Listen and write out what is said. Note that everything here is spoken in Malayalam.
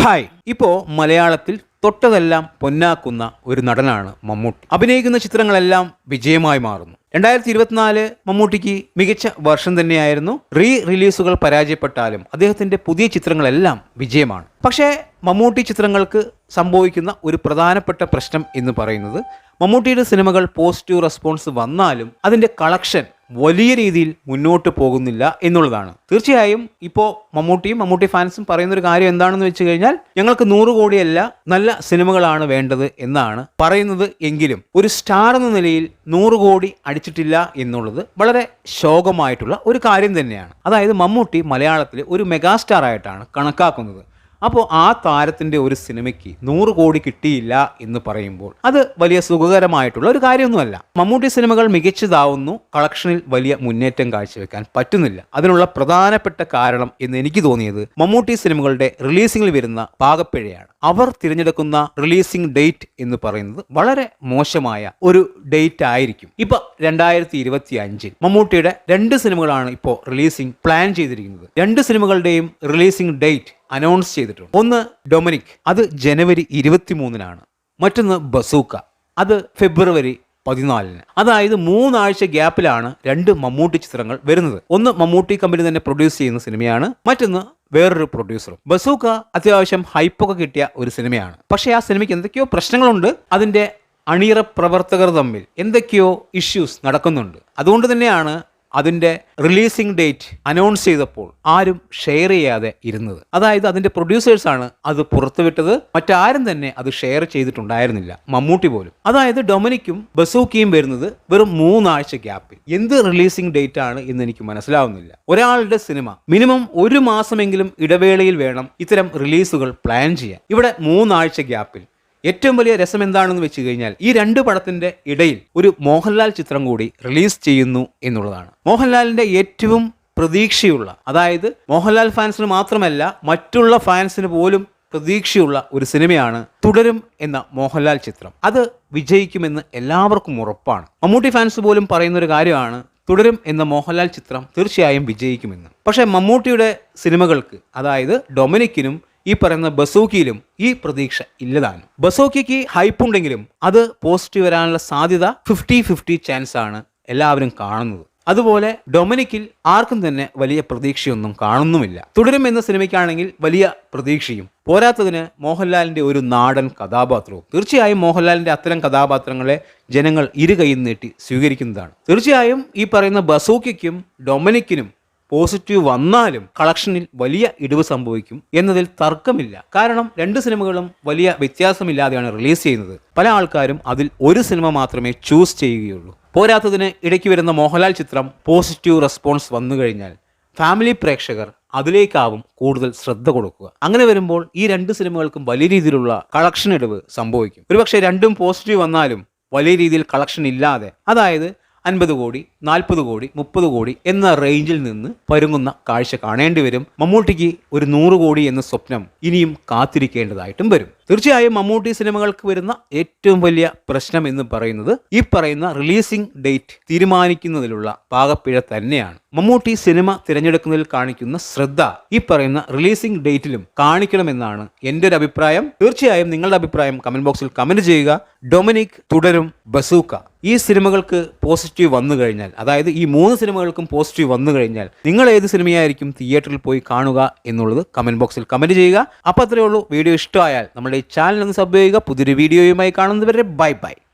ഹായ്. ഇപ്പോ മലയാളത്തിൽ തൊട്ടതെല്ലാം പൊന്നാക്കുന്ന ഒരു നടനാണ് മമ്മൂട്ടി. അഭിനയിക്കുന്ന ചിത്രങ്ങളെല്ലാം വിജയമായി മാറുന്നു. രണ്ടായിരത്തി ഇരുപത്തിനാല് മമ്മൂട്ടിക്ക് മികച്ച വർഷം തന്നെയായിരുന്നു. റീ റിലീസുകൾ പരാജയപ്പെട്ടാലും അദ്ദേഹത്തിന്റെ പുതിയ ചിത്രങ്ങളെല്ലാം വിജയമാണ്. പക്ഷേ മമ്മൂട്ടി ചിത്രങ്ങൾക്ക് സംഭവിക്കുന്ന ഒരു പ്രധാനപ്പെട്ട പ്രശ്നം എന്ന് പറയുന്നത് മമ്മൂട്ടിയുടെ സിനിമകൾ പോസിറ്റീവ് റെസ്പോൺസ് വന്നാലും അതിന്റെ കളക്ഷൻ വലിയ രീതിയിൽ മുന്നോട്ട് പോകുന്നില്ല എന്നുള്ളതാണ്. തീർച്ചയായും ഇപ്പോൾ മമ്മൂട്ടിയും മമ്മൂട്ടി ഫാൻസും പറയുന്ന ഒരു കാര്യം എന്താണെന്ന് വെച്ച് കഴിഞ്ഞാൽ ഞങ്ങൾക്ക് നൂറ് കോടിയല്ല നല്ല സിനിമകളാണ് വേണ്ടത് എന്നാണ് പറയുന്നത് എങ്കിലും ഒരു സ്റ്റാർ എന്ന നിലയിൽ നൂറ് കോടി അടിച്ചിട്ടില്ല എന്നുള്ളത് വളരെ ശോകമായിട്ടുള്ള ഒരു കാര്യം തന്നെയാണ്. അതായത് മമ്മൂട്ടി മലയാളത്തിൽ ഒരു മെഗാസ്റ്റാർ ആയിട്ടാണ് കണക്കാക്കുന്നത്. അപ്പോൾ ആ താരത്തിന്റെ ഒരു സിനിമയ്ക്ക് നൂറ് കോടി കിട്ടിയില്ല എന്ന് പറയുമ്പോൾ അത് വലിയ സുഖകരമായിട്ടുള്ള ഒരു കാര്യമൊന്നുമല്ല. മമ്മൂട്ടി സിനിമകൾ മികച്ചതാവുന്നു കളക്ഷനിൽ വലിയ മുന്നേറ്റം കാഴ്ചവെക്കാൻ പറ്റുന്നില്ല. അതിനുള്ള പ്രധാനപ്പെട്ട കാരണം എന്ന് എനിക്ക് തോന്നിയത് മമ്മൂട്ടി സിനിമകളുടെ റിലീസിംഗിൽ വരുന്ന പാകപ്പിഴയാണ്. അവർ തിരഞ്ഞെടുക്കുന്ന റിലീസിംഗ് ഡേറ്റ് എന്ന് പറയുന്നത് വളരെ മോശമായ ഒരു ഡേറ്റ് ആയിരിക്കും. ഇപ്പൊ രണ്ടായിരത്തി ഇരുപത്തി അഞ്ചിൽ മമ്മൂട്ടിയുടെ രണ്ട് സിനിമകളാണ് ഇപ്പോൾ റിലീസിംഗ് പ്ലാൻ ചെയ്തിരിക്കുന്നത്. രണ്ട് സിനിമകളുടെയും റിലീസിംഗ് ഡേറ്റ് അനൗൺസ് ചെയ്തിട്ടുണ്ട്. ഒന്ന് ഡൊമിനിക് അത് ജനുവരി ഇരുപത്തിമൂന്നിനാണ്. മറ്റൊന്ന് ബസൂക്ക അത് ഫെബ്രുവരി പതിനാലിന്. അതായത് മൂന്നാഴ്ച ഗ്യാപ്പിലാണ് രണ്ട് മമ്മൂട്ടി ചിത്രങ്ങൾ വരുന്നത്. ഒന്ന് മമ്മൂട്ടി കമ്പനി തന്നെ പ്രൊഡ്യൂസ് ചെയ്യുന്ന സിനിമയാണ് മറ്റൊന്ന് വേറൊരു പ്രൊഡ്യൂസറും ബസൂക്ക അത്യാവശ്യം ഹൈപ്പൊക്കെ കിട്ടിയ ഒരു സിനിമയാണ്. പക്ഷേ ആ സിനിമയ്ക്ക് എന്തൊക്കെയോ പ്രശ്നങ്ങളുണ്ട്. അതിന്റെ അണിയറ പ്രവർത്തകർ തമ്മിൽ എന്തൊക്കെയോ ഇഷ്യൂസ് നടക്കുന്നുണ്ട്. അതുകൊണ്ട് തന്നെയാണ് അതിന്റെ റിലീസിംഗ് ഡേറ്റ് അനൗൺസ് ചെയ്തപ്പോൾ ആരും ഷെയർ ചെയ്യാതെ ഇരുന്നത്. അതായത് അതിന്റെ പ്രൊഡ്യൂസേഴ്സാണ് അത് പുറത്തുവിട്ടത്. മറ്റാരും തന്നെ അത് ഷെയർ ചെയ്തിട്ടുണ്ടായിരുന്നില്ല. മമ്മൂട്ടി പോലും. അതായത് ഡൊമിനിക്കും ബസൂക്കിയും വരുന്നത് വെറും മൂന്നാഴ്ച ഗ്യാപ്പിൽ. എന്ത് റിലീസിംഗ് ഡേറ്റ് ആണ് എന്ന് എനിക്ക് മനസ്സിലാവുന്നില്ല. ഒരാളുടെ സിനിമ മിനിമം ഒരു മാസമെങ്കിലും ഇടവേളയിൽ വേണം ഇത്തരം റിലീസുകൾ പ്ലാൻ ചെയ്യാൻ. ഇവിടെ മൂന്നാഴ്ച ഗ്യാപ്പിൽ. ഏറ്റവും വലിയ രസം എന്താണെന്ന് വെച്ച് കഴിഞ്ഞാൽ ഈ രണ്ട് പടത്തിന്റെ ഇടയിൽ ഒരു മോഹൻലാൽ ചിത്രം കൂടി റിലീസ് ചെയ്യുന്നു എന്നുള്ളതാണ്. മോഹൻലാലിന്റെ ഏറ്റവും പ്രതീക്ഷയുള്ള അതായത് മോഹൻലാൽ ഫാൻസിന് മാത്രമല്ല മറ്റുള്ള ഫാൻസിന് പോലും പ്രതീക്ഷയുള്ള ഒരു സിനിമയാണ് തുടരും എന്ന മോഹൻലാൽ ചിത്രം. അത് വിജയിക്കുമെന്ന് എല്ലാവർക്കും ഉറപ്പാണ്. മമ്മൂട്ടി ഫാൻസ് പോലും പറയുന്ന ഒരു കാര്യമാണ് തുടരും എന്ന മോഹൻലാൽ ചിത്രം തീർച്ചയായും വിജയിക്കുമെന്ന്. പക്ഷേ മമ്മൂട്ടിയുടെ സിനിമകൾക്ക് അതായത് ഡൊമിനിക്കിനും ഈ പറയുന്ന ബസൂക്കിയിലും ഈ പ്രതീക്ഷ ഇല്ലതാണ്. ബസോക്കിക്ക് ഹൈപ്പ് ഉണ്ടെങ്കിലും അത് പോസിറ്റീവ് വരാനുള്ള സാധ്യത ഫിഫ്റ്റി ഫിഫ്റ്റി ചാൻസ് ആണ് എല്ലാവരും കാണുന്നത്. അതുപോലെ ഡൊമിനിക്കിൽ ആർക്കും തന്നെ വലിയ പ്രതീക്ഷയൊന്നും കാണുന്നുമില്ല. തുടരും എന്ന സിനിമയ്ക്കാണെങ്കിൽ വലിയ പ്രതീക്ഷയും. പോരാത്തതിന് മോഹൻലാലിന്റെ ഒരു നാടൻ കഥാപാത്രവും. തീർച്ചയായും മോഹൻലാലിന്റെ അത്തരം കഥാപാത്രങ്ങളെ ജനങ്ങൾ ഇരുകൈ നീട്ടി സ്വീകരിക്കുന്നതാണ്. തീർച്ചയായും ഈ പറയുന്ന ബസൂക്കിക്കും ഡൊമിനിക്കിനും പോസിറ്റീവ് വന്നാലും കളക്ഷനിൽ വലിയ ഇടിവ് സംഭവിക്കും എന്നതിൽ തർക്കമില്ല. കാരണം രണ്ട് സിനിമകളും വലിയ വ്യത്യാസമില്ലാതെയാണ് റിലീസ് ചെയ്യുന്നത്. പല ആൾക്കാരും അതിൽ ഒരു സിനിമ മാത്രമേ ചൂസ് ചെയ്യുകയുള്ളൂ. പോരാത്തതിന് ഇടയ്ക്ക് വരുന്ന മോഹൻലാൽ ചിത്രം പോസിറ്റീവ് റെസ്പോൺസ് വന്നു കഴിഞ്ഞാൽ ഫാമിലി പ്രേക്ഷകർ അതിലേക്കാവും കൂടുതൽ ശ്രദ്ധ കൊടുക്കുക. അങ്ങനെ വരുമ്പോൾ ഈ രണ്ട് സിനിമകൾക്കും വലിയ രീതിയിലുള്ള കളക്ഷൻ ഇടിവ് സംഭവിക്കും. ഒരുപക്ഷെ രണ്ടും പോസിറ്റീവ് വന്നാലും വലിയ രീതിയിൽ കളക്ഷൻ ഇല്ലാതെ. അതായത് അൻപത് കോടി നാൽപ്പത് കോടി മുപ്പത് കോടി എന്ന റേഞ്ചിൽ നിന്ന് പരുങ്ങുന്ന കാഴ്ച കാണേണ്ടി വരും. മമ്മൂട്ടിക്ക് ഒരു നൂറ് കോടി എന്ന സ്വപ്നം ഇനിയും കാത്തിരിക്കേണ്ടതായിട്ടും വരും. തീർച്ചയായും മമ്മൂട്ടി സിനിമകൾക്ക് വരുന്ന ഏറ്റവും വലിയ പ്രശ്നം എന്ന് പറയുന്നത് ഈ പറയുന്ന റിലീസിംഗ് ഡേറ്റ് തീരുമാനിക്കുന്നതിലുള്ള പാകപ്പിഴ തന്നെയാണ്. മമ്മൂട്ടി സിനിമ തിരഞ്ഞെടുക്കുന്നതിൽ കാണിക്കുന്ന ശ്രദ്ധ ഈ പറയുന്ന റിലീസിംഗ് ഡേറ്റിലും കാണിക്കണമെന്നാണ് എന്റെ ഒരു അഭിപ്രായം. തീർച്ചയായും നിങ്ങളുടെ അഭിപ്രായം കമന്റ് ബോക്സിൽ കമന്റ് ചെയ്യുക. ഡൊമിനിക് തുടരും ബസൂക്ക. ഈ സിനിമകൾക്ക് പോസിറ്റീവ് വന്നു കഴിഞ്ഞാൽ അതായത് ഈ മൂന്ന് സിനിമകൾക്കും പോസിറ്റീവ് വന്നു കഴിഞ്ഞാൽ നിങ്ങൾ ഏത് സിനിമയായിരിക്കും തിയേറ്ററിൽ പോയി കാണുക എന്നുള്ളത് കമന്റ് ബോക്സിൽ കമന്റ് ചെയ്യുക. അപ്പോൾ അത്രയേ ഉള്ളൂ. വീഡിയോ ഇഷ്ടമായാൽ നമ്മുടെ ഈ ചാനൽ ഒന്ന് സബ് ചെയ്യുക. പുതിയൊരു വീഡിയോയുമായി കാണുന്നവരെ ബൈ ബൈ